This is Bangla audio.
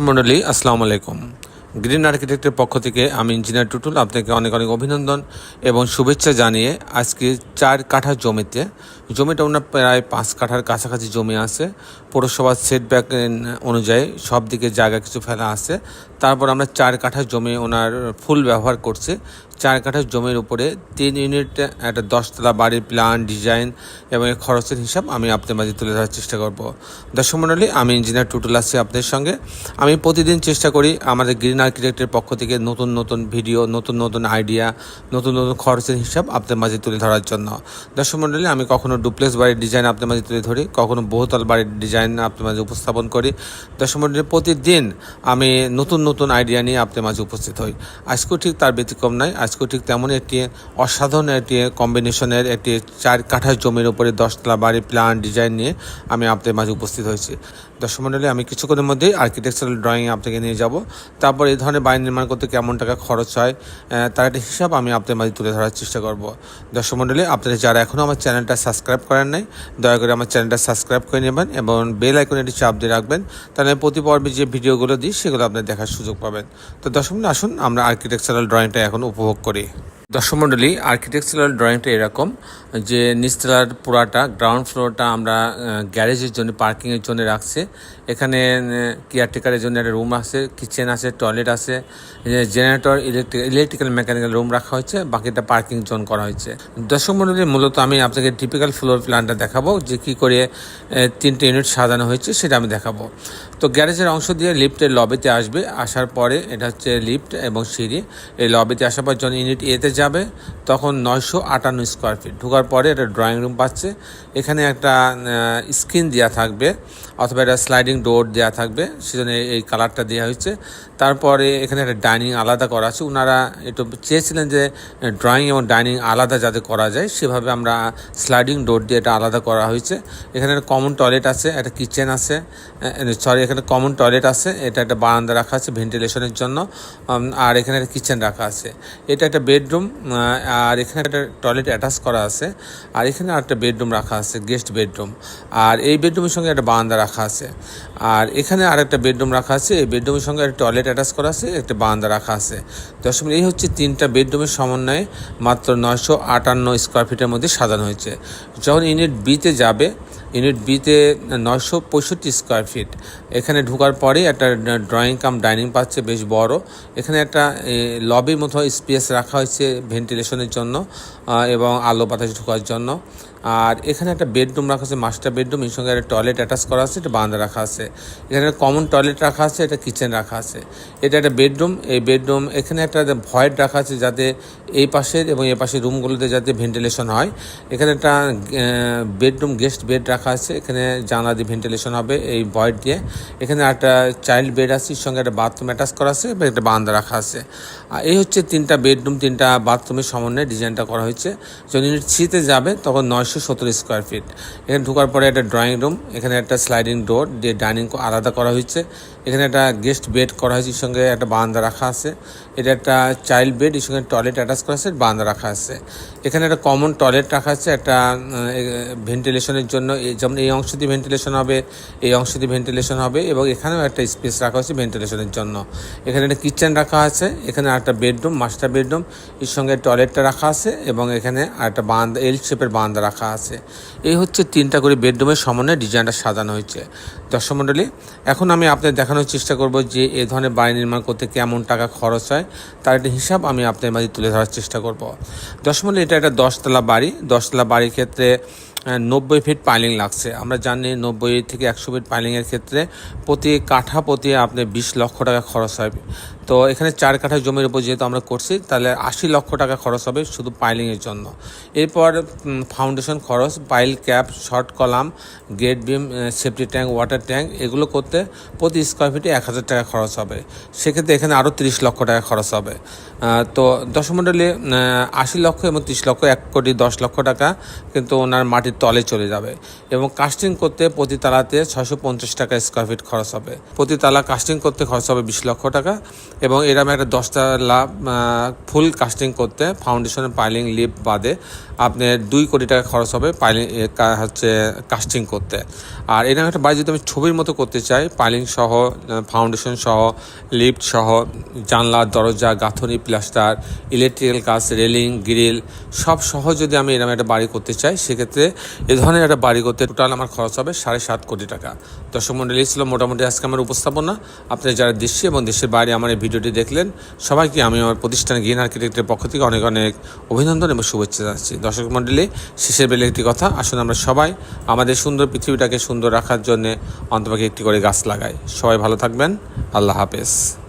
মন্ডলী, আসসালামু আলাইকুম। গ্রিন আর্কিটেক্টের পক্ষ থেকে আমি ইঞ্জিনিয়ার টুটুল আপনাকে অনেক অনেক অভিনন্দন এবং শুভেচ্ছা জানিয়ে আজকে চার কাঠা জমিতে, জমিটা ওনার প্রায় পাঁচ কাঠার কাছাকাছি জমি আছে পৌরসভার সেটব্যাক অনুযায়ী সব দিকে জায়গা কিছু ফেলা আছে, তারপর আমরা চার কাঠা জমি ওনার ফুল ব্যবহার করছে চার কাঠা জমির উপরে তিন ইউনিট, একটা দশতলা বাড়ির প্ল্যান ডিজাইন এবং এর খরচের হিসাব আমি আপনার মাঝে তুলে ধরার চেষ্টা করব। দর্শক মণ্ডলী, আমি ইঞ্জিনিয়ার টুটুল আছি আপনাদের সঙ্গে। আমি প্রতিদিন চেষ্টা করি আমাদের গ্রিন আর্কিটেক্টের পক্ষ থেকে নতুন নতুন ভিডিও নতুন নতুন আইডিয়া নতুন নতুন খরচের হিসাব আপনার মাঝে তুলে ধরার জন্য। দর্শক মণ্ডলী, আমি কখনো ডুপ্লেক্স বাড়ির ডিজাইন আপনার মাঝে তুলে ধরি, কখনো বহুতল বাড়ির ডিজাইন আপনার মাঝে উপস্থাপন করি। দর্শক মণ্ডলী, প্রতিদিন আমি নতুন নতুন আইডিয়া নিয়ে আপনার মাঝে উপস্থিত হই। আজকেও ঠিক তার ব্যতিক্রম নয় আজকেও ঠিক তেমন একটি অসাধারণ একটি কম্বিনেশনের একটি চার কাঠা জমির উপরে দশতলা বাড়ি প্ল্যান ডিজাইন নিয়ে আমি আপনাদের মাঝে উপস্থিত হয়েছি। দর্শক মণ্ডলী আমি কিছুক্ষণের মধ্যেই আর্কিটেকচারাল ড্রয়িং আপনাকে নিয়ে যাব। তারপর এই ধরনের বাড়ি নির্মাণ করতে কেমন টাকা খরচ হয় তার একটা হিসাব আমি আপনাদের মাঝে তুলে ধরার চেষ্টা করব। দর্শক মণ্ডলী আপনারা যারা এখনও আমার চ্যানেলটা সাবস্ক্রাইব করেন নাই, দয়া করে আমার চ্যানেলটা সাবস্ক্রাইব করে নেবেন এবং বেল আইকনে একটি চাপ দিয়ে রাখবেন, তাহলে প্রতি পর্বে যে ভিডিওগুলো দিই, সেগুলো আপনার দেখার সুযোগ পাবেন। তো দর্শক আসুন, আমরা আর্কিটেকচারাল ড্রয়িংটা এখন উপভোগ করি। দর্শক মণ্ডলী আর্কিটেকচারাল ড্রয়িংটা এরকম যে নিচতলার পুরাটা গ্রাউন্ড ফ্লোরটা আমরা গ্যারেজের জন্য পার্কিংয়ের জন্য রাখছি। এখানে কেয়ারটেকারের জন্য একটা রুম আছে কিচেন আছে টয়লেট আছে generator electric electrical mechanical room রাখা হয়েছে, বাকিটা পার্কিং জোন করা হয়েছে। দর্শক মণ্ডলী, মূলত আমি আপনাকে টিপিক্যাল ফ্লোর প্ল্যানটা দেখাবো, যে কী করে তিনটে ইউনিট সাজানো হয়েছে, সেটা আমি দেখাবো। তো গ্যারেজের অংশ দিয়ে লিফটের লবিতে আসবে। আসার পরে এটা হচ্ছে লিফট এবং সিঁড়ি। এই লবিতে আসার পর যখন ইউনিট এতে যাবে, তখন নয়শো আটান্ন স্কোয়ার ফিট ঢোকার পরে এটা ড্রয়িং রুম পাচ্ছে। এখানে একটা স্ক্রিন দেওয়া থাকবে, অথবা একটা স্লাইডিং ডোর দেওয়া থাকবে। সেজন্য এই- এই কালারটা দেওয়া হয়েছে। তারপরে এখানে একটা ডাইনিং আলাদা করা আছে। ওনারা একটু চেয়েছিলেন যে ড্রয়িং এবং ডাইনিং আলাদা যাতে করা যায়, সেভাবে আমরা স্লাইডিং ডোর দিয়ে এটা আলাদা করা হয়েছে। এখানে একটা কমন টয়লেট আছে, একটা কিচেন আছে সরি এখানে কমন টয়লেট আছে, এটা একটা বারান্দা রাখা আছে ভেন্টিলেশনের জন্য আর এখানে একটা কিচেন রাখা আছে। এটা একটা বেডরুম আর এখানে একটা টয়লেট অ্যাটাচ করা আছে, আর এখানে আরেকটা বেডরুম রাখা আছে গেস্ট বেডরুম আর এই বেডরুমের সঙ্গে একটা বারান্দা রাখা আছে। আর এখানে আর একটা বেডরুম রাখা আছে, এই বেডরুমের সঙ্গে একটা টয়লেট অ্যাটাচ করা আছে, একটা বারান্দা রাখা আছে। দশম এই হচ্ছে তিনটা বেডরুমের সমন্বয়ে মাত্র নয়শো আটান্ন স্কোয়ার ফিটের মধ্যে সাজানো হয়েছে। যখন ইউনিট বিতে যাবে ইউনিট বিতে নয়শো পঁয়ষট্টি স্কোয়ার ফিট এখানে ঢোকার পরে একটা ড্রয়িং কাম ডাইনিং পাচ্ছে, বেশ বড়। এখানে একটা লবির মতো স্পেস রাখা হয়েছে ভেন্টিলেশনের জন্য এবং আলো বাতাস ঢোকার জন্য। আর এখানে একটা বেডরুম রাখা আছে, মাস্টার বেডরুম, এর সঙ্গে একটা টয়লেট অ্যাটাচ করা আছে, এটা বারান্দা রাখা আছে। এখানে একটা কমন টয়লেট রাখা আছে, এটা কিচেন রাখা আছে। এটা একটা বেডরুম, এই বেডরুম, এখানে একটা ভয়েড রাখা আছে যাতে এই পাশের এবং এই পাশের রুমগুলোতে যাতে ভেন্টিলেশন হয়। এখানে একটা বেডরুম গেস্ট বেড রাখা আছে, এখানে জানলা দিয়ে ভেন্টিলেশন হবে এই ভয়েড দিয়ে। এখানে একটা চাইল্ড বেড আছে, এর সঙ্গে একটা বাথরুম অ্যাটাচ করা আছে এবং একটা বারান্দা রাখা আছে। আর এই হচ্ছে তিনটা বেডরুম, তিনটা বাথরুমের সমন্বয়ে ডিজাইনটা করা হয়েছে। ইউনিট সিতে যাবে, তখন নয়শো সত্তর স্কোয়ার ফিট এখানে ঢোকার পরে একটা ড্রয়িং রুম এখানে একটা স্লাইডিং ডোর দিয়ে ডাইনিং আলাদা করা হয়েছে। এখানে একটা গেস্ট বেড করা হয়েছে সঙ্গে একটা বারান্দা রাখা আছে। এটা একটা চাইল্ড বেড এর সঙ্গে টয়লেট অ্যাটাচ করা আছে বারান্দা রাখা আছে। এখানে একটা কমন টয়লেট রাখা আছে, একটা ভেন্টিলেশনের জন্য। যেমন এই অংশ দিয়ে ভেন্টিলেশন হবে, এই অংশ দিয়ে ভেন্টিলেশন হবে এবং এখানেও একটা স্পেস রাখা হয়েছে ভেন্টিলেশনের জন্য। এখানে একটা কিচেন রাখা আছে, এখানে একটা বেডরুম মাস্টার বেডরুম এর সঙ্গে টয়লেটটা রাখা আছে এবং এখানে একটা বারান্দা এল শেপের বারান্দা রাখা আছে। এই হচ্ছে তিনটা করে বেডরুমের সমন্বয়ে ডিজাইনটা সাজানো হয়েছে। দর্শক মণ্ডলী, এখন আমি আপনাদের দেখানোর চেষ্টা করব যে এ ধরনের বাড়ি নির্মাণ করতে কেমন টাকা খরচ হয়, তার একটা হিসাব আমি আপনাদের মাঝে তুলে ধরার চেষ্টা করব। দর্শক মণ্ডলী, এটা একটা দশতলা বাড়ি। দশতলা বাড়ির ক্ষেত্রে নব্বই ফিট পাইলিং লাগছে। আমরা জানি নব্বই থেকে একশো ফিট পাইলিংয়ের ক্ষেত্রে প্রতি কাঠা প্রতি আপনার বিশ লক্ষ টাকা খরচ হয়। তো এখানে চার কাঠা জমির উপর যেহেতু আমরা করছি, তাহলে আশি লক্ষ টাকা খরচ হবে শুধু পাইলিংয়ের জন্য। এরপর ফাউন্ডেশন খরচ pile cap short column gate beam safety tank water tank এগুলো করতে প্রতি স্কোয়ার ফিটে এক হাজার টাকা খরচ হবে। সেক্ষেত্রে এখানে আরও তিরিশ লক্ষ টাকা খরচ হবে। তো দশমণ্ডলে আশি লক্ষ এবং তিরিশ লক্ষ, এক কোটি দশ লক্ষ টাকা কিন্তু ওনার মাটির তলে চলে যাবে এবং কাস্টিং করতে প্রতি তালাতে ছয়শো পঞ্চাশ টাকা স্কোয়ার ফিট খরচ হবে। প্রতি তালা কাস্টিং করতে খরচ হবে বিশ লক্ষ টাকা এবং এরকম একটা দশটা লাভ ফুল কাস্টিং করতে ফাউন্ডেশন পাইলিং লিপ বাদে আপনার দুই কোটি টাকা খরচ হবে পাইলিং হচ্ছে কাস্টিং করতে। আর এরকম একটা বাড়ি যদি আমি ছবির মতো করতে চাই পাইলিং সহ ফাউন্ডেশন সহ লিফট সহ, জানলা, দরজা, গাঁথনি প্লাস্টার ইলেকট্রিক্যাল কাজ রেলিং গ্রিল সব সহ যদি আমি এরকম একটা বাড়ি করতে চাই, সেক্ষেত্রে এ ধরনের একটা বাড়ি করতে টোটাল আমার খরচ হবে সাড়ে সাত কোটি টাকা। দর্শক মন্ডলী ছিল মোটামুটি আজকে আমার উপস্থাপনা। আপনারা যারা দেশে এবং দেশের বাইরে আমার এই ভিডিওটি দেখলেন। সবাইকে আমি আমার প্রতিষ্ঠান গ্রিন আর্কিটেক্টের পক্ষ থেকে অনেক অনেক অভিনন্দন এবং শুভেচ্ছা জানাচ্ছি। দর্শক মন্ডলী শেষের বেলে একটি কথা। আসুন আমরা সবাই আমাদের সুন্দর পৃথিবীটাকে সুন্দর রাখার জন্য অন্তপাকে একটি করে গাছ লাগাই। সবাই ভালো থাকবেন। আল্লাহ হাফেজ।